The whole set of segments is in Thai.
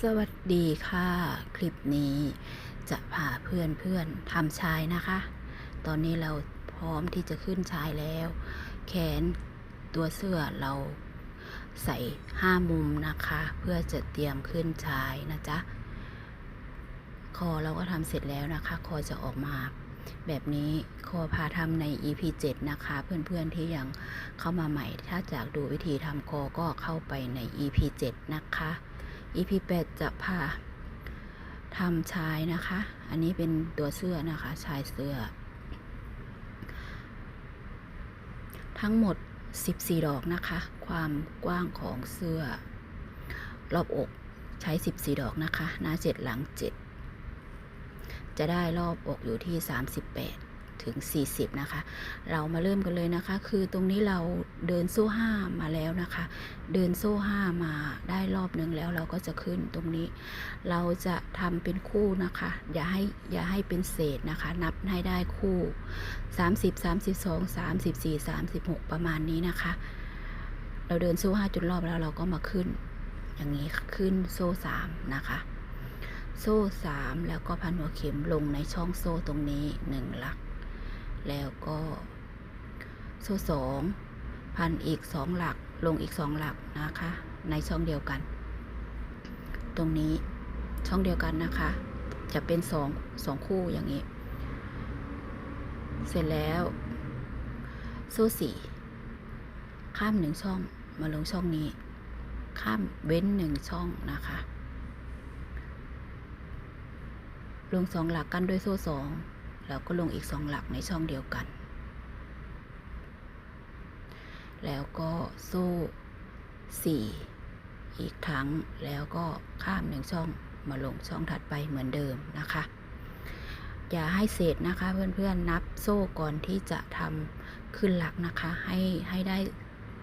สวัสดีค่ะ คลิปนี้จะพาเพื่อนเพื่อนทำชายนะคะ ตอนนี้เราพร้อมที่จะขึ้นชายแล้ว แขนตัวเสื้อเราใส่ห้ามุมนะคะ เพื่อจะเตรียมขึ้นชายนะจ๊ะ คอเราก็ทำเสร็จแล้วนะคะ คอจะออกมาแบบนี้คอพาทำใน EP 7 นะคะ เพื่อนๆที่ยังเข้ามาใหม่ ถ้าจากดูวิธีทำคอก็เข้าไปใน EP 7 นะคะ EP 8จะพาทำชายนะคะ อันนี้เป็นตัวเสื้อนะคะ ชายเสื้อ ทั้งหมด 14 ดอกนะคะ ความกว้างของเสื้อ รอบอกใช้ 14 ดอกนะคะ หน้า 7 หลัง 7 จะได้รอบอกอยู่ที่ 38 ถึง 40 นะคะ เรามาเริ่มกันเลยนะคะ คือตรงนี้เราเดินโซ่ห้ามาแล้วนะคะ เดินโซ่ห้ามาได้รอบหนึ่งแล้วเราก็จะขึ้นตรงนี้ เราจะทำเป็นคู่นะคะ อย่าให้อย่าให้เป็นเศษนะคะ นับให้ได้คู่ 30 32 34 36 ประมาณนี้นะคะ เราเดินโซ่ห้าจนรอบแล้วเราก็มาขึ้น อย่างนี้ขึ้นโซ่สามนะคะโซ่สามแล้วก็พันหัวเข็มลงในช่องโซ่ตรงนี้หนึ่งหลัก แล้วก็โซ่สองพันอีกสองหลักลงอีกสองหลักนะคะ ในช่องเดียวกัน ตรงนี้ช่องเดียวกันนะคะ จะเป็นสองสองคู่อย่างนี้ เสร็จแล้วโซ่สี่ข้ามหนึ่งช่องมาลงช่องนี้ ข้ามเว้นหนึ่งช่องนะคะ ลงสองหลักกันด้วยโซ่สอง แล้วก็ลงอีกสองหลักในช่องเดียวกัน แล้วก็โซ่สี่อีกครั้งแล้วก็ข้ามหนึ่งช่องมาลงช่องถัดไปเหมือนเดิมนะคะ อย่าให้เศษนะคะเพื่อนๆนับโซ่ก่อนที่จะทำขึ้นหลักนะคะ ให้ให้ได้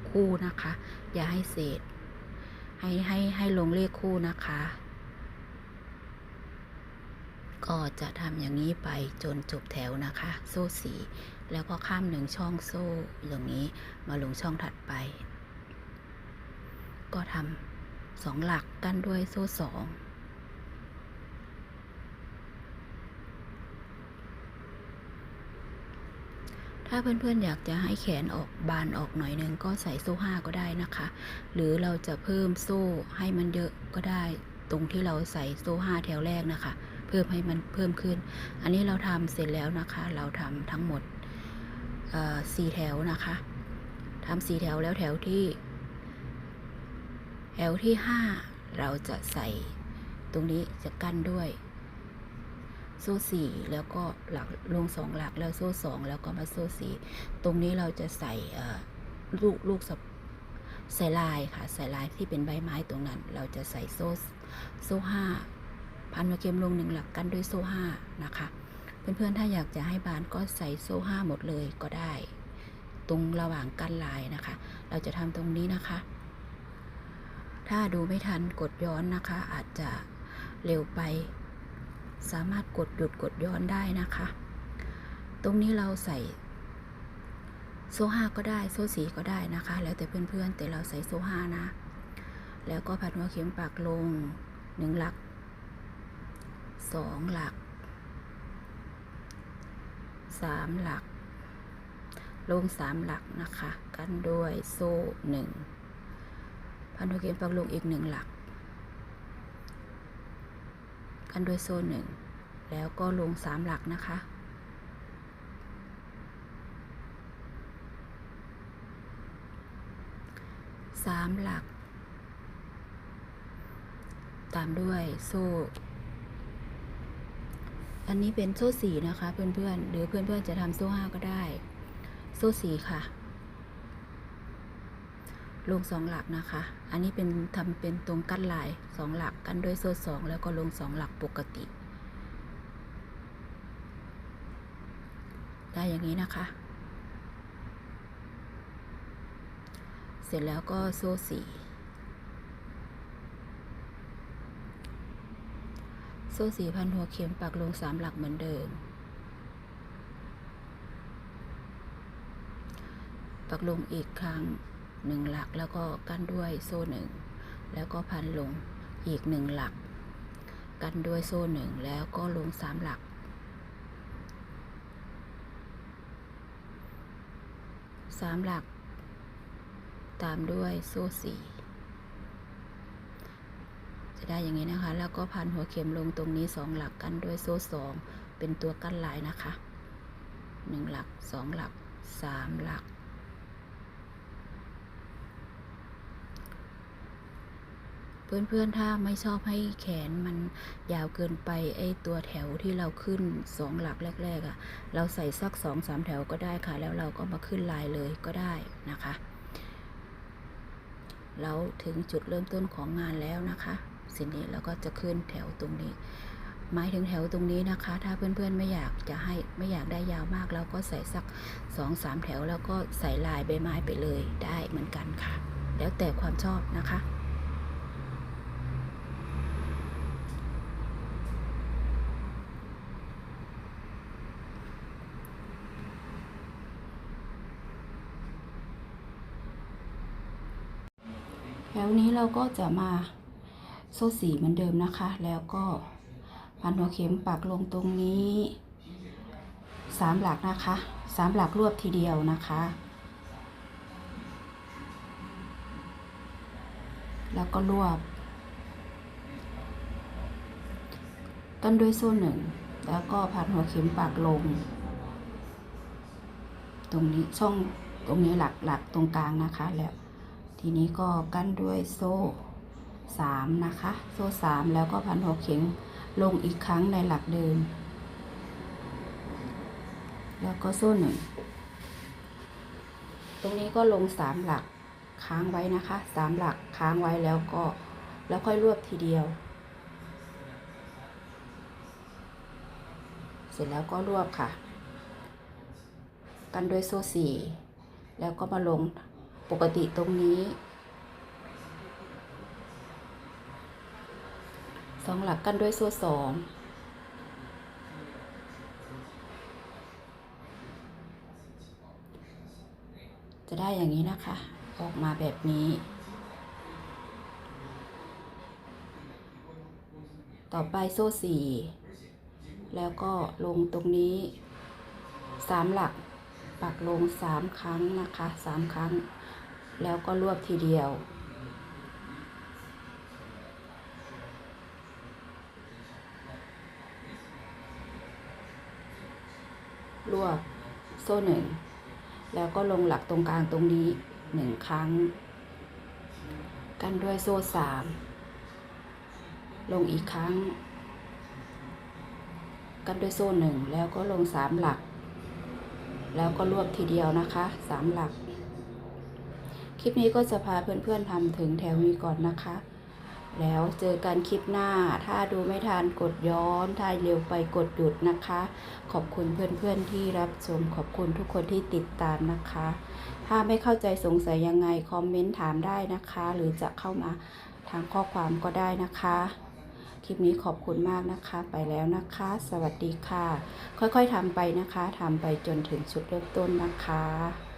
คู่นะคะ อย่าให้เศษ ให้ให้ให้ลงเลขคู่นะคะ ก็จะทำอย่างนี้ไปจนจบแถวนะคะ โซ่สีแล้วก็ข้ามหนึ่งช่องโซ่อย่างนี้มาลงช่องถัดไป ก็ทำสองหลักกั้นด้วยโซ่สองถ้าเพื่อนๆ อยากจะให้แขนออกบานออกหน่อยนึงก็ใส่โซ่ห้าก็ได้นะคะ หรือเราจะเพิ่มโซ่ให้มันเยอะก็ได้ ตรงที่เราใส่โซ่ห้าแถวแรกนะคะ เพิ่มให้มันเพิ่มขึ้น อันนี้เราทำเสร็จแล้วนะคะ เราทำทั้งหมดสี่แถวนะคะทำสี่แถวแล้วแถวที่ แถวที่ห้าเราจะใส่ตรงนี้จะกั้นด้วย โซ่สี่แล้วก็หลักลงสองหลักแล้วโซ่สองแล้วก็มาโซ่สี่ตรงนี้เราจะใส่ลูกลูกสับใส่ลายค่ะ ใส่ลายที่เป็นใบไม้ตรงนั้น เราจะใส่โซ่โซ่ห้า พันหัวเข็มลงหนึ่งหลักกันด้วยโซ่ห้านะคะ เพื่อนๆถ้าอยากจะให้บานก็ใส่โซ่ห้าหมดเลยก็ได้ ตรงระหว่างกันลายนะคะ เราจะทำตรงนี้นะคะ ถ้าดูไม่ทันกดย้อนนะคะ อาจจะเร็วไป สามารถกดหยุดกดย้อนได้นะคะ ตรงนี้เราใส่โซ่ห้าก็ได้โซ่สีก็ได้นะคะ แล้วแต่เพื่อนๆแต่เราใส่โซ่ห้านะ แล้วก็พันหัวเข็มปากลงหนึ่งหลัก สองหลักสามหลัก ลงสามหลักนะคะ กันด้วยโซ่หนึ่งพันธุเกมปักลงอีกหนึ่งหลัก กันด้วยโซ่หนึ่งแล้วก็ลงสามหลักนะคะสามหลัก ตามด้วยโซ่ อันนี้เป็นโซ่สีนะคะ เพื่อนๆ หรือเพื่อนๆจะทำโซ่ห้าก็ได้ โซ่สีค่ะลงสองหลักนะคะ อันนี้เป็นทำเป็นตรงกั้นลายสองหลักกันด้วยโซ่สองแล้วก็ลงสองหลักปกติ ได้อย่างนี้นะคะ เสร็จแล้วก็โซ่สี่ โซ่สี่พันหัวเข็มปักลงสามหลักเหมือนเดิม ปักลงอีกครั้งหนึ่งหลักแล้วก็กั้นด้วยโซ่หนึ่งแล้วก็พันลงอีกหนึ่งหลัก กันด้วยโซ่หนึ่งแล้วก็ลงสามหลัก สามหลัก ตามด้วยโซ่สี่ จะได้อย่างนี้นะคะ แล้วก็พันหัวเข็มลงตรงนี้สองหลักกันด้วยโซ่สองเป็นตัวกั้นลายนะคะหนึ่งหลักสองหลักสามหลัก เพื่อนๆถ้าไม่ชอบให้แขนมันยาวเกินไปไอตัวแถวที่เราขึ้นสองหลักแรกๆอะ่ะ เราใส่สักสองสามแถวก็ได้ค่ะ แล้วเราก็มาขึ้นลายเลยก็ได้นะคะเราถึงจุดเริ่มต้นของงานแล้วนะคะ สิ่นี้เราก็จะขึ้นแถวตรงนี้ หมายถึงแถวตรงนี้นะคะ ถ้าเพื่อนๆไม่อยากจะให้ไม่อยากได้ยาวมากเราก็ใส่สักสองสามแถวแล้วก็ใส่ลายใบไม้ไปเลยได้เหมือนกันค่ะ แล้วแต่ความชอบนะคะแถวนี้เราก็จะมา โซ่สีเหมือนเดิมนะคะ แล้วก็พันหัวเข็มปักลงตรงนี้สามหลักนะคะสามหลักรวบทีเดียวนะคะ แล้วก็รวบ ต้นด้วยโซ่หนึ่งแล้วก็พันหัวเข็มปักลง ตรงนี้ช่องตรงนี้หลักหลักตรงกลางนะคะแล้วทีนี้ก็กั้นด้วยโซ่ สามนะคะ โซ่สามแล้วก็พันหัวเข็มลงอีกครั้งในหลักเดิม แล้วก็โซ่หนึ่งตรงนี้ก็ลงสามหลักค้างไว้นะคะสามหลักค้างไว้แล้วก็แล้วค่อยรวบทีเดียว เสร็จแล้วก็รวบค่ะ กันด้วยโซ่สี่แล้วก็มาลงปกติตรงนี้ สองหลักกันด้วยโซ่สองจะได้อย่างนี้นะคะ ออกมาแบบนี้ ต่อไปโซ่สี่แล้วก็ลงตรงนี้สามหลัก ปักลงสามครั้งนะคะสามครั้ง แล้วก็รวบทีเดียว รวบโซ่หนึ่งแล้วก็ลงหลักตรงกลางตรงนี้หนึ่งครั้ง กันด้วยโซ่สามลงอีกครั้ง กันด้วยโซ่หนึ่งแล้วก็ลงสามหลัก แล้วก็รวบทีเดียวนะคะสามหลัก คลิปนี้ก็จะพาเพื่อนๆทำถึงแถวนี้ก่อนนะคะ แล้วเจอกันคลิปหน้า ถ้าดูไม่ทันกดย้อน ถ้าเร็วไปกดหยุดนะคะ ขอบคุณเพื่อนๆที่รับชม ขอบคุณทุกคนที่ติดตามนะคะ ถ้าไม่เข้าใจสงสัยยังไง คอมเมนต์ถามได้นะคะ หรือจะเข้ามาทางข้อความก็ได้นะคะ คลิปนี้ขอบคุณมากนะคะ ไปแล้วนะคะ สวัสดีค่ะ ค่อยๆทำไปนะคะทำไปจนถึงจุดเริ่มต้นนะคะ